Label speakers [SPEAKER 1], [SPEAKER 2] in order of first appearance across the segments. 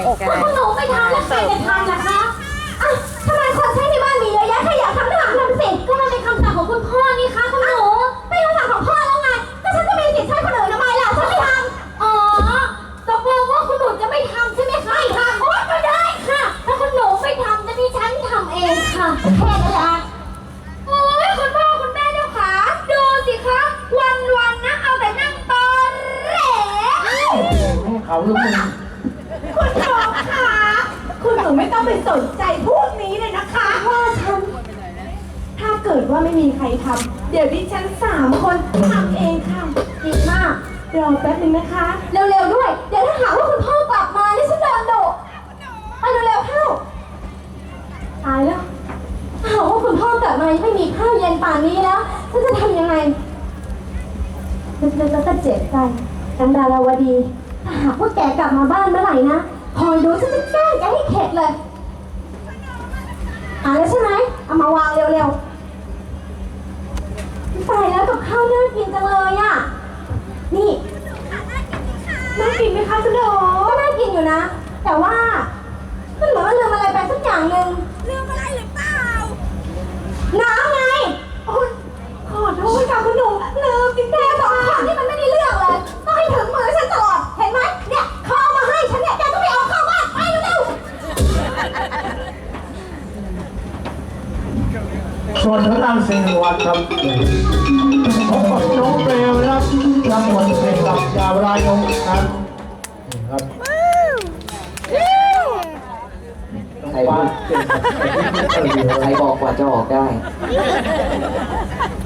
[SPEAKER 1] ำกับข้าวใช่ใช่ถ้าคุณหนูไม่ทำแล้วใครจะทำล่ะคะอะทำไมคนใช้ในบ้านมีเยอะแยะใครอยากทำก็ทำทำสิก็มันเป็นคำสั่งของคุณพ่อนี่คะคุณหนูเป็นคำสั่งของพ่อแล้วไงก็ฉันจะมีสิทธิ์ใช้คนอื่นทำไมล่ะฉันไม่ทำอ๋อตกลงว่าคุณหนูจะไม่ทำใช่ไหมคะไม่ทำโอ๊ยก็ได้ค่ะ ถ้าคุณหนูไม่ทำจะดิฉันทำเองค่ะแค่นั้นแหละโอ๊ยคุณพ่อคุณแม่เจ้าขาดูสิคะวันวันๆนะเอาแต่นั่งตอนแหล
[SPEAKER 2] เขาลูกมึง
[SPEAKER 3] คุณหนูคะคุณ หนูไม่ต้องไปสนใจพวกนี้เลยนะคะพ่อฉัน ถ้าเกิดว่าไม่มีใครทำเดี๋ยวดิฉันสามคนทำเองค่ะ
[SPEAKER 1] ดีมาก
[SPEAKER 3] รอแป๊บนึงนะคะ
[SPEAKER 1] เร็วๆด้วย เดี๋ยวถ้าหาว่าคุณพ่อกลับมานี่ฉันโดนดุไปเร็วๆเข้า ตายแล้วหาว่าคุณพ่อกลับมายังไม่มีข้าวเย็นป่านนี้แล้วฉันจะทำยังไงฉันจะจะเจ็บใจนังดาราวดีถ้าหากว่าแกกลับมาบ้านเมื่อไหร่นะคอยดูฉันจะ เข็ดเลย อ่าแล้วใช่ไหม เอามาวางเร็วๆตายแล้วกับข้าวน่ากินจังเลยอะ นี่
[SPEAKER 3] น่ากินไหมคะคุณหนู
[SPEAKER 1] ก็น่ากินอยู่นะ แต่ว่ามันเหมือนว่าลืมอะไรไปสักอย่างหนึ่ง
[SPEAKER 3] ลืมอะไรหรือเปล่า
[SPEAKER 1] น้ำไง
[SPEAKER 3] โอ๊ยขอโทษค่ะคุณหนูลืมจริง
[SPEAKER 1] แกสองคนนี่มัน
[SPEAKER 2] ส่วนทางด้านสิงห์วัดครับพบกับน้องเบลนะครับรับบทเป็นกับยาวรายงนั้นครับ
[SPEAKER 4] ใครพูดใครบอกกว่าจะออกได้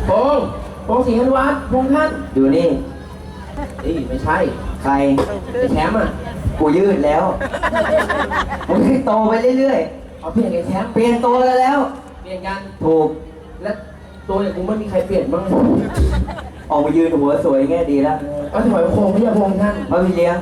[SPEAKER 5] พงษ์พงษ์ศรีฮันวัฒน์พงษ์ท่าน
[SPEAKER 4] ดูนี่
[SPEAKER 5] เอ้ยไม่ใช่
[SPEAKER 4] ใคร
[SPEAKER 5] ไอ้แชมป์อะ
[SPEAKER 4] กูยืดแล้วมึงให้โตไปเรื่อย
[SPEAKER 5] เอาเปลี่ยนไอ้แชมป์
[SPEAKER 4] ๆเปลี่ยนตัวกันแล้ว
[SPEAKER 5] เป ลี่ยนกัน
[SPEAKER 4] ถูก
[SPEAKER 5] แล้วตัวอย่างกูไม่มีใครเปลี่ยนบ้าง
[SPEAKER 4] ออกมายืนหัวสวยแง่ดีแล้ว
[SPEAKER 5] เอาถอยโค้งพี่ยาพงษ์ท่าน
[SPEAKER 4] พระพี่เลี้ยง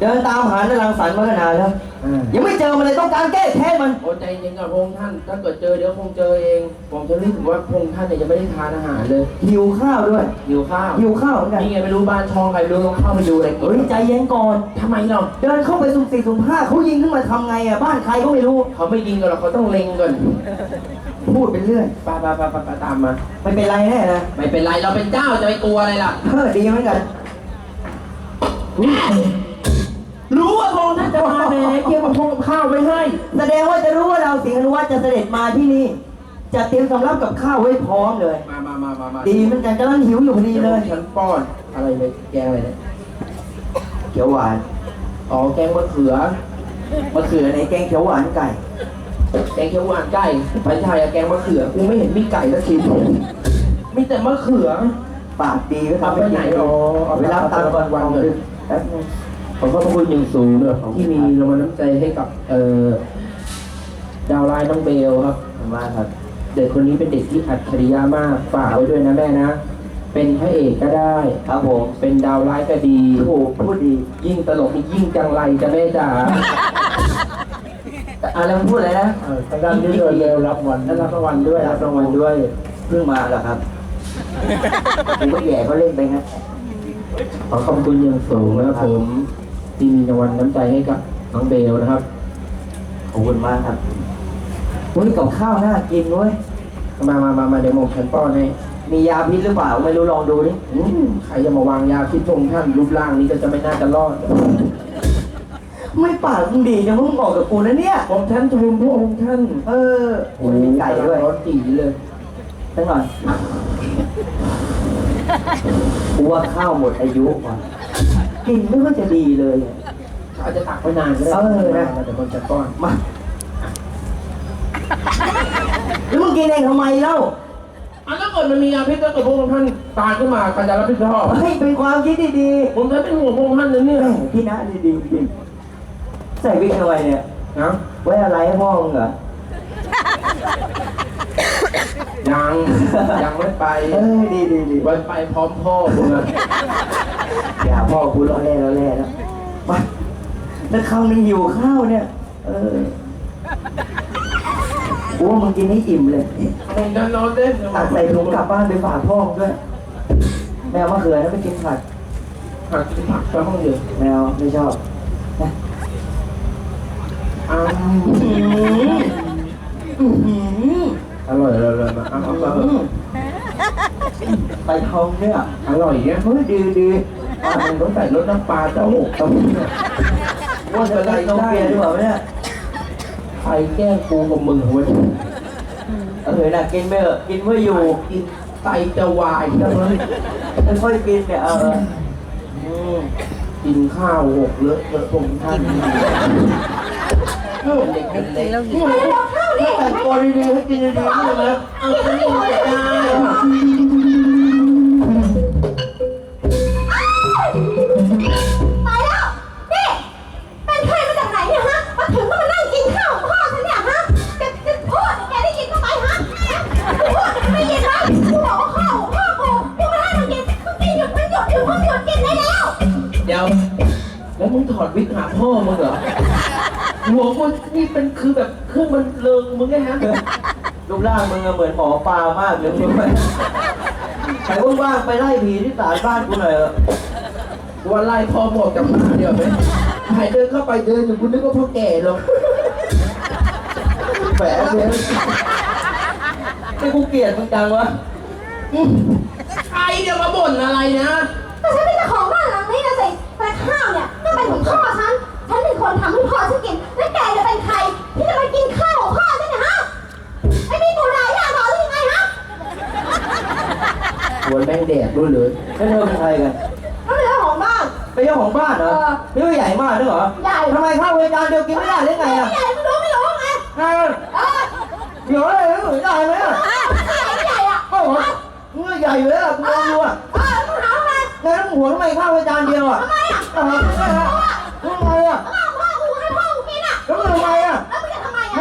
[SPEAKER 4] เดินตามหานรังสรรค์มาขนาดแล้ว
[SPEAKER 5] อ่า
[SPEAKER 4] ยังไม่เจอมันเลยต้องการแก้แค้นมัน
[SPEAKER 5] โอ้ใจเย็นก่อนพงษ์ท่าน ถ้าเกิดเจอเดี๋ยวคงเจอเอง ผมจะรู้สึกว่าพงษ์ท่านเนี่ยยังไม่ได้ทานอาหารเลย
[SPEAKER 4] หิวข้าวด้วย
[SPEAKER 5] หิวข้าว
[SPEAKER 4] หิวข้าวเหมือนกัน
[SPEAKER 5] นี่ไงไม่รู้บ้านช่องใครไม่รู้ต้องเข้าไปดูอะไรกิ
[SPEAKER 4] เฮ้ย
[SPEAKER 5] น
[SPEAKER 4] ใจเย็นก่อน
[SPEAKER 5] ทำไมเรา
[SPEAKER 4] เดินเข้าไปสุ่มสี่สุ่มห้าเขายิงขึ้นมาทำไงอะบ้านใครก็ไม่รู้
[SPEAKER 5] เขาไม่ยิงกันหรอกเขาต้องเล็งก่อน
[SPEAKER 4] พูดไปเรื่อย
[SPEAKER 5] ไปไปไปไปไปตามมา
[SPEAKER 4] ไม่เป็นไรแน่นะ
[SPEAKER 5] ไม่เป็นไรเราเป็นเจ้าจะไปกลัวอะไรล่ะ
[SPEAKER 4] เออดีเหมือนกัน
[SPEAKER 5] รู้ว่าพงษ์ท่านจะมาแหมเกี่ยวกับพงกับข้าวไม่ให้
[SPEAKER 4] แสดงว่าจะรู้ว่าเราสิงห์อนุวัฒน์จะเสด็จมาที่นี่ จะเตรียมสำรับกับข้าวไว้พร้อมเลย
[SPEAKER 5] มามามามามา
[SPEAKER 4] ดีเหมือนกันกำลังหิวอยู่พอดีเลย
[SPEAKER 5] ฉันป้อน อะไรเลยแกงอะไรเนี่ย
[SPEAKER 4] เขียวหวาน
[SPEAKER 5] อ๋อแกงมะเขือ
[SPEAKER 4] มะเขือในแกงเขียวหวานไก่
[SPEAKER 5] แกงเขียวหวานไก่ไม่ใช่อะแกงมะเขือกูไม่เห็นมีไก่สักทีมีแต่มะเขือ
[SPEAKER 4] ปากดีก็ทำ
[SPEAKER 5] เอาไปไหน
[SPEAKER 4] กิ
[SPEAKER 5] อ๋อเอาไป
[SPEAKER 4] เวลาตังค์ก่อน
[SPEAKER 5] วัน
[SPEAKER 4] เอา
[SPEAKER 5] เลย
[SPEAKER 4] แป๊บนึง
[SPEAKER 5] ขอขอบพระคุณอย่างสูงเลยที่มีรางวัลน้ำใจให้กับเอ่อดาวไลน์น้องเบลครับ
[SPEAKER 4] ขอบคุณมากครับ
[SPEAKER 5] เด็กคนนี้เป็นเด็กที่อัจฉริยะมากฝากไว้ด้วยนะแม่นะ เป็นพระเอกก็ได้
[SPEAKER 4] ครับผม
[SPEAKER 5] เป็นดาวไลน์ก็ดี
[SPEAKER 4] โอ้โหพูดดี
[SPEAKER 5] ยิ่งตลกนี่ยิ่งจังไรจะแม่จ๋า
[SPEAKER 4] อะไรมันพูดอะไรนะ
[SPEAKER 2] เออทางด้านนี้เลยเบลรับวัน
[SPEAKER 5] ได้รับรางวัลด้วยรับรางวัลด้วย
[SPEAKER 4] เพิ่งมาเหรอครับผมก็แย่เขาเล่นไปครับ
[SPEAKER 5] ขอขอบคุณอย่างสูงนะครับผมที่มีรางวัลน้ำใจให้กับน้องเบลนะครับ
[SPEAKER 4] ขอบคุณมากครับอุ้ยกับข้าวน่ากินเว้ย
[SPEAKER 5] มามามามาเดี๋ยวผมฉันป้อนให้
[SPEAKER 4] มียาพิษหรือเปล่าไม่รู้ลองดูดิ
[SPEAKER 5] อืมใครจะมาวางยาพิษพงท่านรูปร่างนี้ก็จะไม่น่าจะรอด
[SPEAKER 4] ไม่ปากมึงดีจังมึงบอกกับกูนะเนี่ย
[SPEAKER 5] ผมท่านชมพระองค์ท่าน
[SPEAKER 4] เออโอ้ยมีไก่ด้วย
[SPEAKER 5] ร้อนจีเลย
[SPEAKER 4] ตั้งหน่อยกูว่าข้าวหมดอายุว่ะกลินไม่ค่อยจะดีเลยอะ
[SPEAKER 5] อาจจะตักไว้นานก็ได้
[SPEAKER 4] เออนะ
[SPEAKER 5] มาเดี๋ยวผมจะป้อน
[SPEAKER 4] มากินเองทำไมเล่า
[SPEAKER 5] อันถ้าเกิดมันมียาพิษถ้าเกิดพวกท่านตายขึ้นมาใครจะรับผิดชอบ
[SPEAKER 4] เฮ้ยเป็นความคิดที่ดี
[SPEAKER 5] ผมจะเป็นห่วงพวกท่านเลยเนี่ย
[SPEAKER 4] แม่พี่นะดีดีจริง ใส่วิกทำไมเนี่ย
[SPEAKER 5] นะ
[SPEAKER 4] ไว้อะไรให้พ่อมึงเหรอ
[SPEAKER 5] ยัง ยังไม่ไป
[SPEAKER 4] เอ้ยดีดีดี
[SPEAKER 5] ไว้ไปพร้อมพ่อมึงอะ
[SPEAKER 4] อย่าพ่อกูรอแร่รอแร่แล้วมาแล้วเขามันหิวข้าวเนี่ย เออกูว่ามึงกินให้อิ่มเลย
[SPEAKER 5] มึงจะนอนเล่น
[SPEAKER 4] ตักใส่ถุงกลับบ้านไปฝากพ่อมึงด้วย แมวมะเขือนะไม่กินผัก
[SPEAKER 5] ผักผักไปห้องเดียว
[SPEAKER 4] แมวไม่ชอบนะ
[SPEAKER 5] อ้าว
[SPEAKER 4] อื้อหือ
[SPEAKER 5] อร่อยเลยเลยมาเอาเอาเอา
[SPEAKER 4] อื้อไปทองเนี่ย
[SPEAKER 5] อร่อยเนี่ย
[SPEAKER 4] เฮ้ยดีดี
[SPEAKER 5] ปลามันต้องใส่รสน้ำปลาเต้าหู้เต้าหู้เนี่ย
[SPEAKER 4] ว่าจะไปต้องเปลี่ยนดีกว่าไหมเนี่ย
[SPEAKER 5] ใครแกล้งกูกับมึงเว้ย
[SPEAKER 4] เออน่ะกินไปเถอะกินเพื่ออยู่
[SPEAKER 5] กินไตจะวายจังเลย
[SPEAKER 4] ค่อยๆกินเนี่ยเอออืม
[SPEAKER 5] กินข้าวหกเลอะเทอะผมท่าน เด็กเป็นเล็ก
[SPEAKER 6] แล้วหิว
[SPEAKER 1] ไปเร็วเข้าดิ
[SPEAKER 4] แต่งตัวดีๆให้กินดีๆนี่นะ
[SPEAKER 5] เอาไปนี่ไม่ได้
[SPEAKER 1] ไปแล้วนี่เป็นใครมาจากไหนเนี่ยฮะมาถึงก็มานั่งกินข้าวของพ่อฉันเนี่ยฮะจะจะพูดแกได้ยินเข้าไปฮะพูดไม่ยินไหมกูบอกว่าข้าวของพ่อกูกูไม่ให้มันกินมึงกินหยุดมันหยุดหยุดมันหยุดกินได้แล้ว
[SPEAKER 5] เดี๋ยว แล้วมึงถอดวิกหาพ่อมึงเหรอ หัวมึงนี่เป็นคือแบบเครื่องมันเริงมึงไงฮะ
[SPEAKER 4] รูปร่างมึงอะเหมือนหมอปลามากเลยมึงไปใครว่างๆไปไล่ผีที่ศาลบ้านกูหน่อยเถอะ
[SPEAKER 5] ว่าไล่พ่อหมดกับหมาเดียวไหมหายเดินเข้าไปเดินอยู่คุณนึกว่าพ่อแก่ลงแหมเนี่ย
[SPEAKER 4] ไอ้กูเกลียดมึงจังวะ
[SPEAKER 5] ใครจะมาบ่นอะไรนะ
[SPEAKER 1] แต่ฉันเป็นเจ้าของบ้านหลังนี้นะสิแต่ข้าวเนี่ยก็เป็นของพ่อฉัน ฉันเป็นคนทำให้พ่อฉันกิน แล้วแกจะเป็นใครที่จะมากินข้าวของพ่อฉันเนี่ยฮะไอ้นี่กูด่าย่าต่อหรือยังไงฮะ
[SPEAKER 5] หัวแม่งแดดด้วยเลย
[SPEAKER 4] แล้วเธอเป็นใครกัน
[SPEAKER 1] ก็เป็นเจ้าของบ้าน
[SPEAKER 4] เป็นเจ้าของบ้านเหรอ
[SPEAKER 1] เออ
[SPEAKER 4] นี่ว่าใหญ่มากด้วยเหรอ
[SPEAKER 1] ใหญ่
[SPEAKER 4] ทำไมข้าวเวลาเดียวกินไม่ได้หรือไงอะ
[SPEAKER 1] ใหญ่ไม่รู้ไม่รู้ไง
[SPEAKER 4] ใช่
[SPEAKER 1] เออ
[SPEAKER 4] เดี๋ยวอะไรนะหรือได้ไหมอะ
[SPEAKER 1] ใหญ่อะ
[SPEAKER 4] เอ้าเหรอมึงก็ใหญ่อยู่แล้วล่ะกูมองดูอะ
[SPEAKER 1] เออมึงหาไง
[SPEAKER 4] แล้วมึงหัวทำไมข้าวเวลาเดียวอะ
[SPEAKER 1] ทำไมอะ
[SPEAKER 4] ทำไมอะ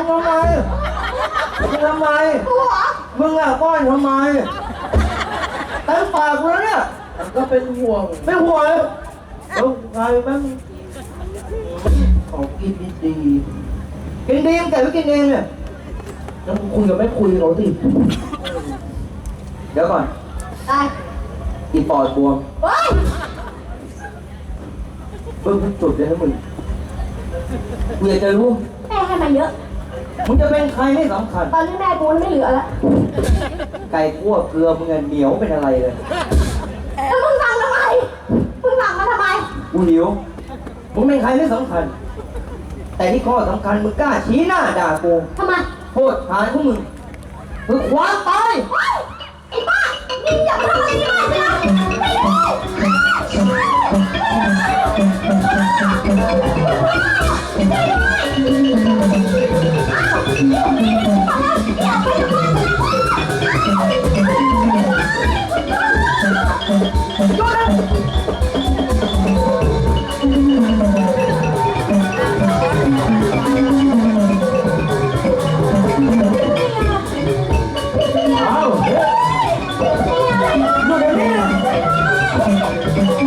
[SPEAKER 4] ทำไมมึอะ
[SPEAKER 1] งทำไม
[SPEAKER 4] มึงทำไม
[SPEAKER 1] กูเหรอ
[SPEAKER 4] มึงอะป้อนทำไมเต็มปากกูแล้วเนี่ย
[SPEAKER 5] ก็เป็นห่วง
[SPEAKER 4] ไม่ห่วงเลยแล้วใครแม่ง
[SPEAKER 5] ของกินดี
[SPEAKER 4] กินดีมึงแกะไปกินเองเนี่ย
[SPEAKER 5] ๆแล้วคุยกับแม่คุยเขาสิ
[SPEAKER 4] เดี๋ยวก่อน
[SPEAKER 1] ไป
[SPEAKER 4] อีปอดบวม
[SPEAKER 1] เฮ้ย
[SPEAKER 4] เพิ่งจุดเลยนะมึงกูอยากจะรู้
[SPEAKER 1] แม่ให้มาเยอะ
[SPEAKER 4] มึงจะเป็นใครไม่สำคัญ
[SPEAKER 1] ตอนนี้แม่กูไม่เหลือแล้ว
[SPEAKER 4] ไก่คั่วเกลือมึงอะเหนียวเป็นอะไรเลย
[SPEAKER 1] แล้วมึงสั่งทำไมมึงสั่งมาทำไม
[SPEAKER 4] กูหิวมึงเป็นใครไม่สำคัญ แต่ที่ข้อสำคัญมึงกล้าชี้หน้าด่ากู
[SPEAKER 1] ทำไม
[SPEAKER 4] โทษฐานของมึงคือความตาย
[SPEAKER 1] เฮ้ยไอ้บ้านี่อย่าทำอะไรนี่มาสินะไม่ได้ผู้หญิงไม่ได้หรอกเดี๋ย
[SPEAKER 4] น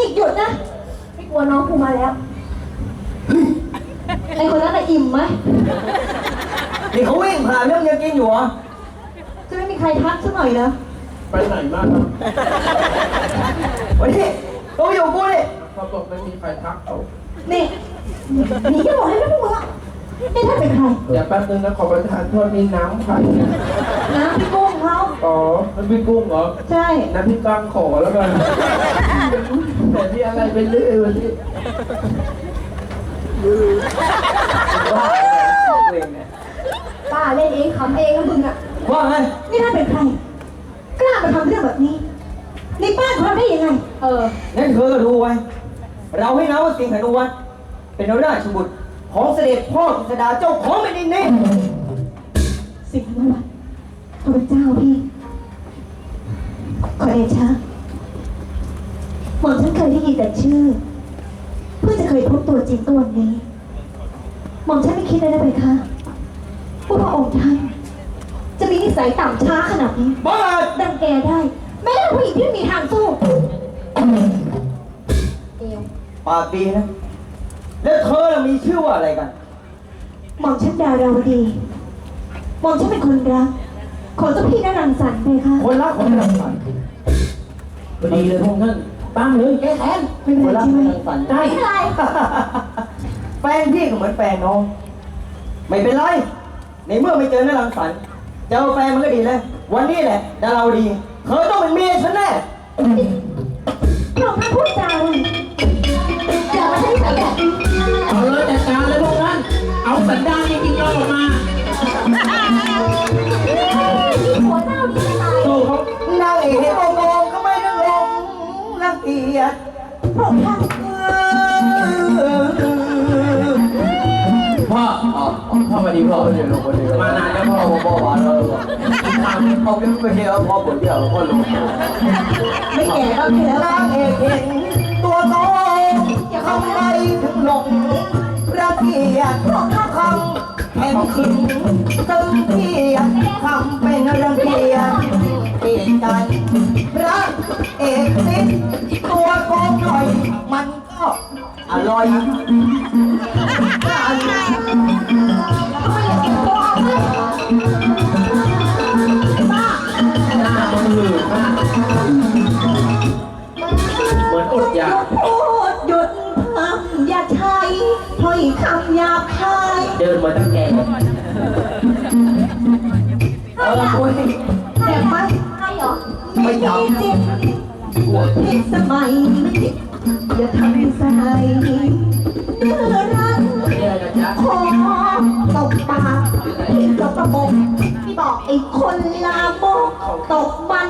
[SPEAKER 4] ี่
[SPEAKER 1] หยุดนะ ไม่กลัวน้องกูมาแล้ว ไอ้คนนั้นน่ะอิ่มไหม
[SPEAKER 4] นี่เขาวิ่งผ่านแล้วมึงยังกินอยู่เหรอ
[SPEAKER 1] จะไม่มีใครทักสักหน่อยนะ
[SPEAKER 5] ไปไหนมากครับ
[SPEAKER 4] วันนี้ตัวอยู่กูดิ
[SPEAKER 5] เขาบอกไม่มีใครทักเขา
[SPEAKER 1] นี่หนีจะบอกให้ไม่พวกมึงอะนี่ท่านเป็นใคร
[SPEAKER 5] เดี๋ยวแป๊บนึงนะขอประทานโทษนี่น้ำใครเนี่ย
[SPEAKER 1] น้ำพี่กุ้งเขา
[SPEAKER 5] อ๋อมันพี่กุ้งเหรอ
[SPEAKER 1] ใช่
[SPEAKER 5] น้ำพี่กังขอแล้วกันแต่ที่อะไรไปเรื่อยวันนี้
[SPEAKER 4] ว่าเองเนี่ย
[SPEAKER 3] ป้าเล่นเองขำเองนะมึงอะ
[SPEAKER 4] ว่าไง
[SPEAKER 3] นี่น่าเป็นใครกล้ามาทำเรื่องแบบนี้ ในบ้านของเราได้ยังไง เออ
[SPEAKER 4] งั้นเธอก็ดูไว้ เราให้น้าว่าสิงหนุวัฒน์เป็นราชบุตรของเสด็จพ่อกฤษดาเจ้าของแผ่นดินนี้
[SPEAKER 3] สิงห์นวัตพระเจ้าพี่ ขอเดชะหม่อมฉันเคยได้ยินแต่ชื่อ เพื่อจะเคยพบตัวจริงตัวนี้หม่อมฉันไม่คิดเลยนะเพคะว่า พระองค์ท่านจะมีนิสัยต่ำช้าขนาดนี้
[SPEAKER 4] บ้า
[SPEAKER 3] ดังแกได้แม้แต่ผู้หญิงที่ไม่มีทางสู้
[SPEAKER 1] เอว
[SPEAKER 4] ปากดีนะ แล้วเธอน่ะมีชื่อว่าอะไรกัน
[SPEAKER 3] หม่อมฉันดาราวดีหม่อมฉันเป็นคนรักของเจ้าพี่นรังสรรค์เพคะ
[SPEAKER 4] คนรักของนางสัน
[SPEAKER 5] พอดีเลยพวกท่านตั้งเลยแก้แค้น
[SPEAKER 3] ไม่เป็น
[SPEAKER 4] คน
[SPEAKER 3] ไร
[SPEAKER 4] รัก
[SPEAKER 3] ใช่
[SPEAKER 4] ข
[SPEAKER 3] ไห
[SPEAKER 4] อ
[SPEAKER 3] ม
[SPEAKER 4] งนางสัน
[SPEAKER 5] ได้
[SPEAKER 1] ไม่เป็นไร
[SPEAKER 4] แฟนพี่ก็เหมือนแฟนน้อง ไม่เป็นไร ในเมื่อไม่เจอหน้ารังสรรค์เจอแฟนมันก็ดีเลยวันนี้แหละดาเราดีเธอต้องเป็นเมียฉันแน่
[SPEAKER 3] พระองค์ท่านพูดจาเลยอย่ามาให้สังแบบนี้
[SPEAKER 5] เอาเลยจัดการเลยพวกท่านเอาสันดานจริงๆเราออกมา
[SPEAKER 1] นี่หัวเจ้าดีจะตาย
[SPEAKER 5] สู้เขา
[SPEAKER 4] นางเอกโกงก็ไม่ต้องลงรังเกียจ
[SPEAKER 3] พระองค์ท่าน
[SPEAKER 5] อพ่อมาดีพ่อมานานแล้วพ่อ
[SPEAKER 4] พ่อหวานเลยเอาเป็ไปเที่ยวพ่อปวดเที่ยวพ่อลง
[SPEAKER 3] ไม่แก่ก็แก่แล้ว
[SPEAKER 4] นางเอกเห็นตัวโตทำไมถึงหลงรังเกียจคำแห่งขึงตึงเทียนคำเป็นรังเกียจเอกใจพระเอกนิดตัวโกงหน่อยมันก็อร่อย
[SPEAKER 3] ใช้ถ้อยคำหยาบคาย
[SPEAKER 5] เดินมาตั้งแก่
[SPEAKER 4] เออคุย
[SPEAKER 3] เจ็บไหม
[SPEAKER 1] ใช่เหรอ
[SPEAKER 3] ไม่ยอมเจ็บผิดสมัยอย่าทำสายเมื่อรัน
[SPEAKER 5] นี่อะไรกันจ๊ะ
[SPEAKER 3] ขอตบปากที่ตบประบกที่บอกไอ้คนลามกตบมัน